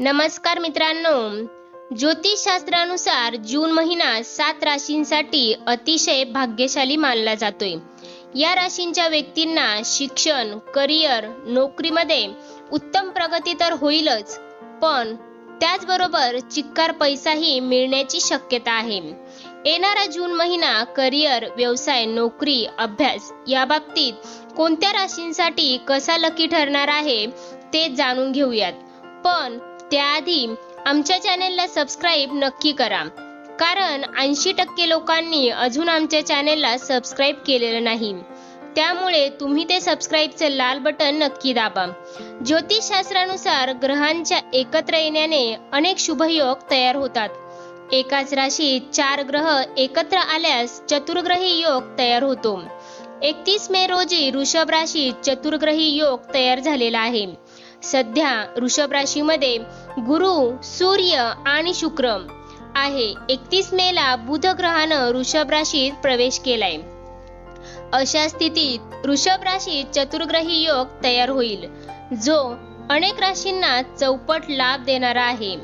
नमस्कार मित्रांनो. ज्योतिषशास्त्रानुसार जून महिना सात राशींसाठी अतिशय भाग्यशाली मानला जातोय. या राशींच्या व्यक्तींना शिक्षण करिअर नोकरीमध्ये उत्तम प्रगती तर होईलच पण त्याचबरोबर चिक्कार पैसाही मिळण्याची शक्यता आहे. येणारा जून महिना करिअर व्यवसाय नोकरी अभ्यास या बाबतीत कोणत्या राशींसाठी कसा लकी ठरणार आहे ते जाणून घेऊयात. पण त्याआधी आमच्या चॅनेलला सबस्क्राईब नक्की करा. कारण ऐंशी टक्के लोकांनी अजून आमच्या चॅनेलला सबस्क्राईब केलेलं नाही. त्यामुळे तुम्ही ते सबस्क्राईबचे लाल बटन नक्की दाबा. ज्योतिषशास्त्रानुसार ग्रहांच्या एकत्र येण्याने अनेक शुभयोग तयार होतात. एकाच राशीत चार ग्रह एकत्र आल्यास चतुर्ग्रही योग तयार होतो. एकतीस मे रोजी वृषभ राशीत चतुर्ग्रही योग तयार झालेला आहे. सध्या वृषभ राशीमध्ये गुरु सूर्य आणि शुक्र आहे. एकतीस मे ला बुध ग्रहानं वृषभ राशीत प्रवेश केलाय. अशा स्थितीत वृषभ राशीत चतुर्ग्रही योग तयार होईल जो अनेक राशींना चौपट लाभ देणारा आहे.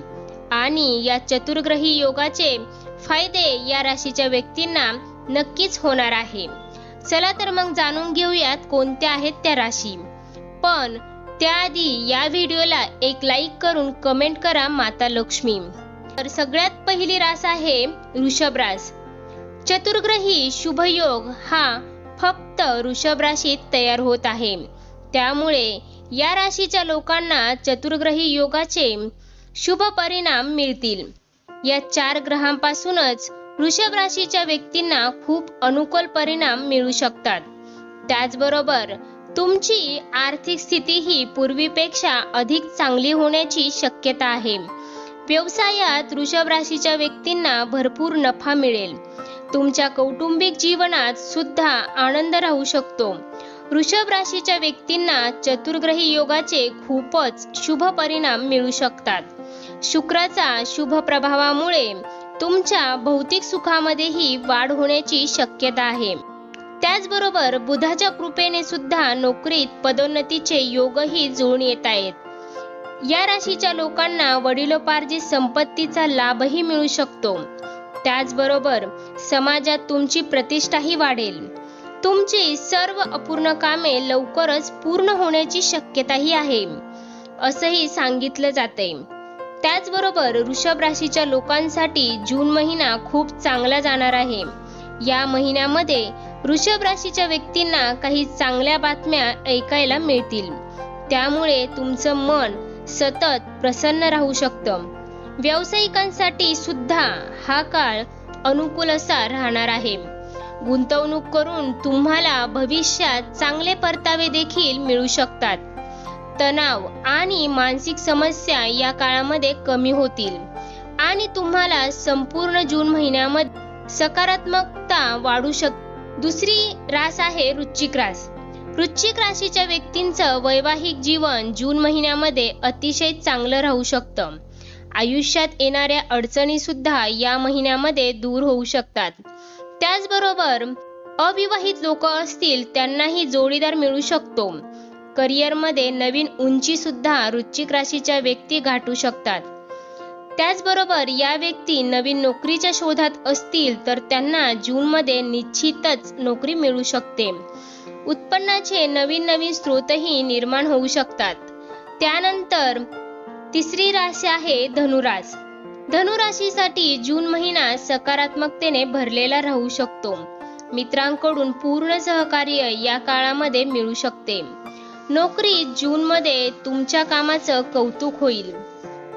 आणि या चतुर्ग्रही योगाचे फायदे या राशीच्या व्यक्तींना नक्कीच होणार आहे. चला तर मग जाणून घेऊयात कोणत्या आहेत त्या राशी. पण त्याआधी या व्हिडिओला एक लाईक करून कमेंट करा माता लक्ष्मी. तर सगळ्यात पहिली रास आहे वृषभ रास. चतुर्ग्रही शुभयोग हा फक्त वृषभ राशीत तयार होत आहे. त्यामुळे या राशीच्या लोकांना चतुर्ग्रही योगाचे शुभ परिणाम मिळतील. या चार ग्रहांपासूनच वृषभ राशीच्या व्यक्तींना खूप अनुकूल परिणाम मिळू शकतात. त्याचबरोबर तुमची आर्थिक स्थिती ही पूर्वीपेक्षा अधिक चांगली होण्याची शक्यता आहे. व्यवसायात वृषभ राशीच्या व्यक्तींना भरपूर नफा मिळेल. तुमच्या कौटुंबिक जीवनात सुद्धा आनंद राहू शकतो. वृषभ राशीच्या व्यक्तींना चतुर्ग्रही योगाचे खूपच शुभ परिणाम मिळू शकतात. शुक्राचा शुभ प्रभावामुळे तुमच्या भौतिक सुखामध्येही वाढ होण्याची शक्यता आहे. त्याचबरोबर बुधाच्या कृपेने सुद्धा नोकरीत पदोन्नतीचे योगही जुळून येत आहेत. या राशीच्या लोकांना वडिलोपार्जित संपत्तीचा लाभही मिळू शकतो. त्याचबरोबर समाजात तुमची प्रतिष्ठाही वाढेल. तुमची सर्व अपूर्ण कामे लवकरच पूर्ण होण्याची शक्यताही आहे असंही सांगितलं जाते त्याचबरोबर वृषभ राशीच्या लोकांसाठी जून महिना खूप चांगला जाणार आहे. या महिन्यामध्ये वृषभ राशीच्या व्यक्तींना काही चांगल्या बातम्या ऐकायला मिळतील. त्यामुळे तुमचं मन सतत प्रसन्न राहू शकतं. व्यावसायिकांसाठी सुद्धा हा काळ अनुकूल असा राहणार आहे. गुंतवणूक करून तुम्हाला भविष्यात चांगले परतावे देखील मिळू शकतात. तणाव आणि मानसिक समस्या या काळामध्ये कमी होतील. आणि तुम्हाला संपूर्ण जून महिन्यामध्ये सकारात्मकता वाढू शकते दुसरी रास आहे वृश्चिक रास. वृश्चिक राशीच्या व्यक्तींचं वैवाहिक जीवन जून महिन्यामध्ये अतिशय चांगलं राहू शकतं. आयुष्यात येणाऱ्या अडचणी सुद्धा या महिन्यामध्ये दूर होऊ शकतात. त्याचबरोबर अविवाहित लोक असतील त्यांनाही जोडीदार मिळू शकतो. करिअरमध्ये नवीन उंची सुद्धा वृश्चिक राशीच्या व्यक्ती गाठू शकतात. त्याचबरोबर या व्यक्ती नवीन नोकरीच्या शोधात असतील तर त्यांना जूनमध्ये निश्चितच नोकरी मिळू शकते. उत्पन्नाचे नवीन नवीन स्रोतही निर्माण होऊ शकतात. त्यानंतर तिसरी राशी आहे धनुरास धनुराशीसाठी जून महिना सकारात्मकतेने भरलेला राहू शकतो. मित्रांकडून पूर्ण सहकार्य या काळामध्ये मिळू शकते. नोकरी जूनमध्ये तुमच्या कामाचं कौतुक होईल.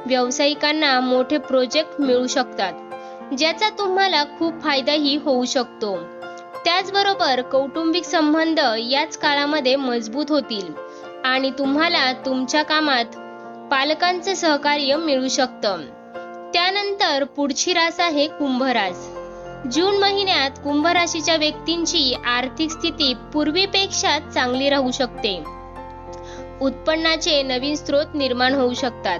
व्यावसायिकांना मोठे प्रोजेक्ट मिळू शकतात ज्याचा तुम्हाला खूप फायदाही होऊ शकतो. त्याचबरोबर कौटुंबिक संबंध याच काळामध्ये मजबूत होतील आणि तुम्हाला तुमच्या कामात पालकांचे सहकार्य मिळू शकतं. त्यानंतर पुढची रास आहे कुंभरास. जून महिन्यात कुंभ राशीच्या व्यक्तींची आर्थिक स्थिती पूर्वीपेक्षा चांगली राहू शकते. उत्पन्नाचे नवीन स्रोत निर्माण होऊ शकतात.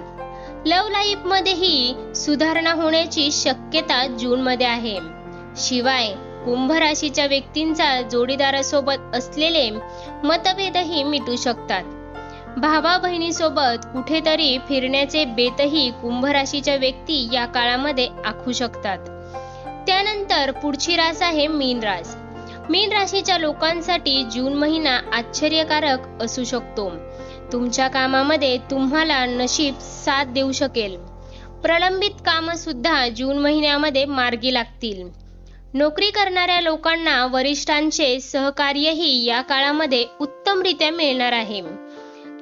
लव लाईफ मध्येही सुधारणा होण्याची शक्यता जून मध्ये आहे. शिवाय कुंभ राशीच्या व्यक्तींचा जोडीदारासोबत असलेले मतभेदही मिटू शकतात. भावा बहिणीसोबत कुठेतरी फिरण्याचे बेतही कुंभ राशीच्या व्यक्ती या काळामध्ये आखू शकतात. त्यानंतर पुढची रास आहे मीन रास. मीन राशीच्या लोकांसाठी जून महिना आश्चर्यकारक असू शकतो. तुमच्या कामामध्ये तुम्हाला नशीब साथ देऊ शकेल. प्रलंबित कामं सुद्धा जून महिन्यामध्ये मार्गी लागतील. नोकरी करणाऱ्या लोकांना वरिष्ठांचे सहकार्यही या काळामध्ये उत्तमरित्या मिळणार आहे.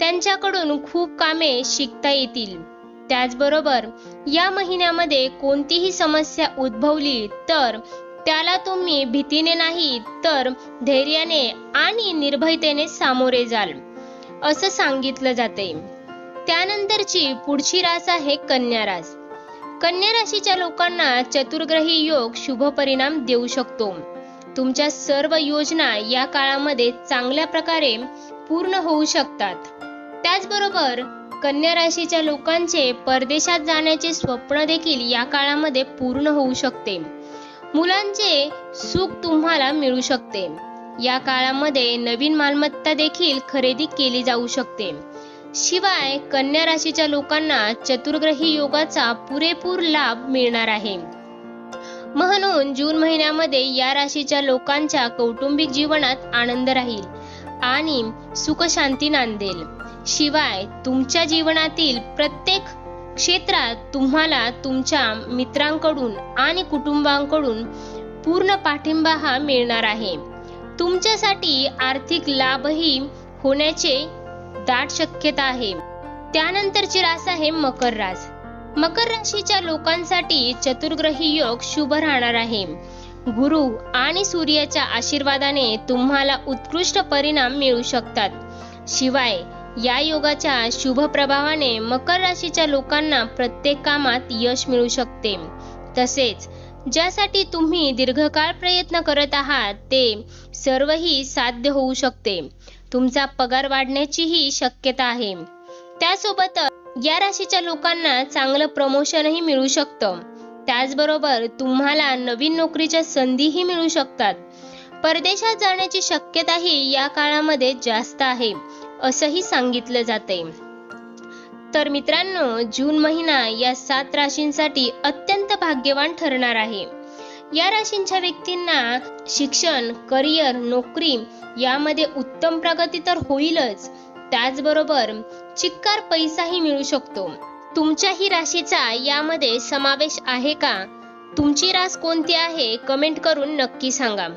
त्यांच्याकडून खूप कामे शिकता येतील. त्याचबरोबर या महिन्यामध्ये कोणतीही समस्या उद्भवली तर त्याला तुम्ही भीतीने नाही तर धैर्याने आणि निर्भयतेने सामोरे जाल. असं सांगितलं जाते. त्यानंतरची पुढची रास आहे कन्या रास. कन्या राशीच्या लोकांना चतुर्ग्रही योग शुभ परिणाम देऊ शकतो. तुमच्या सर्व योजना या काळामध्ये चांगल्या प्रकारे पूर्ण होऊ शकतात. त्याचबरोबर कन्या राशीच्या लोकांचे परदेशात जाण्याचे स्वप्न देखील या काळामध्ये पूर्ण होऊ शकते. मुलांचे सुख तुम्हाला मिळू शकते. या काळामध्ये नवीन मालमत्ता देखील खरेदी केली जाऊ शकते. शिवाय कन्या राशीच्या लोकांना चतुर्ग्रही योगाचा पुरेपूर लाभ मिळणार आहे. म्हणून जून महिन्यामध्ये या राशीच्या लोकांच्या कौटुंबिक जीवनात आनंद राहील आणि सुख शांती नांदेल. शिवाय तुमच्या जीवनातील प्रत्येक क्षेत्रात तुम्हाला तुमच्या मित्रांकडून आणि कुटुंबांकडून पूर्ण पाठिंबा हा मिळणार आहे. तुमच्यासाठी आर्थिक लाभही होण्याचे दाट शक्यता आहे. त्यानंतरची रास आहे मकर रास. मकर राशीच्या लोकांसाठी चतुर्ग्रही योग शुभ राहणार आहे. गुरु आणि सूर्याच्या आशीर्वादाने तुम्हाला उत्कृष्ट परिणाम मिळू शकतात. शिवाय या योगाच्या शुभ प्रभावाने मकर राशीच्या लोकांना प्रत्येक कामात यश मिळू शकते. तसेच ज्यासाठी तुम्ही दीर्घकाळ प्रयत्न करत आहात ते सर्वही साध्य होऊ शकते. तुमचा पगार वाढण्याचीही शक्यता आहे. त्यासोबत या राशीच्या लोकांना चांगलं प्रमोशनही मिळू शकतं. त्याचबरोबर तुम्हाला नवीन नोकरीच्या संधीही मिळू शकतात. परदेशात जाण्याची शक्यताही या काळामध्ये जास्त आहे असंही सांगितलं जाते तर मित्रांनो जून महिना या सात राशींसाठी अत्यंत भाग्यवान ठरणार आहे. या राशींच्या व्यक्तींना शिक्षण करिअर नोकरी यामध्ये उत्तम प्रगती तर होईलच. त्याचबरोबर चिक्कार पैसाही मिळू शकतो. तुमच्याही राशीचा यामध्ये समावेश आहे का? तुमची रास कोणती आहे? कमेंट करून नक्की सांगा.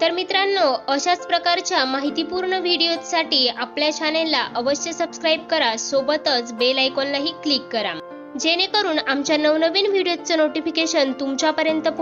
तर मित्रांनो अशाच प्रकारच्या माहितीपूर्ण व्हिडिओसाठी आपल्या चॅनेलला अवश्य सबस्क्राईब करा. सोबतच बेल आयकॉनलाही क्लिक करा. जेणेकरून आमच्या नवनवीन व्हिडिओचं नोटिफिकेशन तुमच्यापर्यंत पोहोच